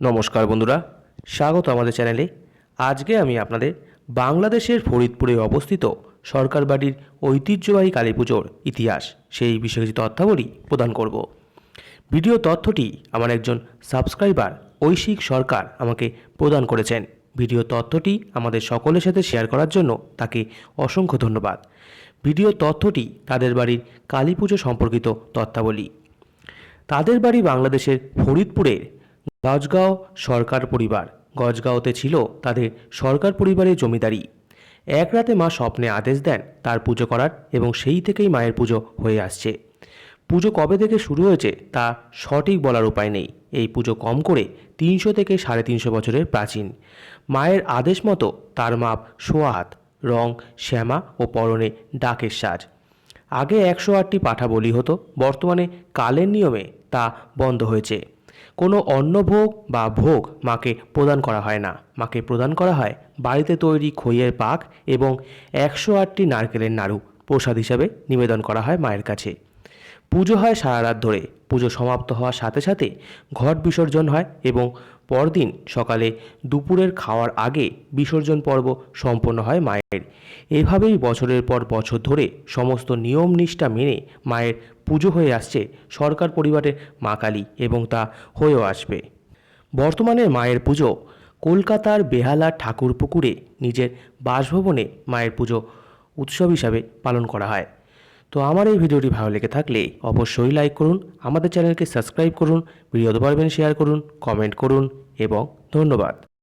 নমস্কার বন্ধুরা, স্বাগত আমাদের চ্যানেলে। আজকে আমি আপনাদের বাংলাদেশের ফরিদপুরে অবস্থিত সরকার বাড়ির ঐতিহ্যবাহী কালী পুজোর ইতিহাস, সেই বিষয়ে কিছু তথ্যাবলী প্রদান করব। ভিডিও তথ্যটি আমার একজন সাবস্ক্রাইবার ঐশিক সরকার আমাকে প্রদান করেছেন। ভিডিও তথ্যটি আমাদের সকলের সাথে শেয়ার করার জন্য তাকে অসংখ্য ধন্যবাদ। ভিডিও তথ্যটি তাদের বাড়ির কালী পুজো সম্পর্কিত তথ্যাবলী। তাদের বাড়ি বাংলাদেশের ফরিদপুরের গজগাঁও সরকার পরিবার। গজগাঁওতে ছিল তাদের সরকার পরিবারের জমিদারি। এক রাতে মা স্বপ্নে আদেশ দেন তার পুজো করার এবং সেই থেকেই মায়ের পুজো হয়ে আসছে। পুজো কবে থেকে শুরু হয়েছে তা সঠিক বলার উপায় নেই। এই পুজো কম করে তিনশো থেকে সাড়ে তিনশো বছরের প্রাচীন। মায়ের আদেশ মতো তার মাপ সোয়া হাত রং শ্যামা ও পরনে ডাকের সাজ। আগে একশো আটটি পাঠা বলি হতো, বর্তমানে কালের নিয়মে তা বন্ধ হয়েছে। কোনো অন্নভোগ বা ভোগ মাকে প্রদান করা হয় না। মাকে প্রদান করা হয় বাড়িতে তৈরি খইয়ের পাক এবং একশো আটটি নারকেলের নাড়ু প্রসাদ হিসাবে নিবেদন করা হয় মায়ের কাছে। পুজো হয় সারা রাত ধরে। পুজো সমাপ্ত হওয়ার সাথে সাথে ঘট বিসর্জন হয় এবং পরদিন সকালে দুপুরের খাওয়ার আগে বিসর্জন পর্ব সম্পন্ন হয় মায়ের। এভাবেই বছরের পর বছর ধরে সমস্ত নিয়ম নিষ্ঠা মেনে মায়ের পুজো হয়ে আসছে সরকার পরিবারের মা কালী এবং তা হয়েও আসবে। বর্তমানে মায়ের পুজো কলকাতার বেহালা ঠাকুর পুকুরে নিজের বাসভবনে মায়ের পুজো উৎসব হিসাবে পালন করা হয়। তো আমার এই ভিডিওটি ভালো লেগে থাকলে অবশ্যই লাইক করুন, আমাদের চ্যানেলকে সাবস্ক্রাইব করুন ভিডিও পারবেন শেয়ার করুন কমেন্ট করুন এবং ধন্যবাদ।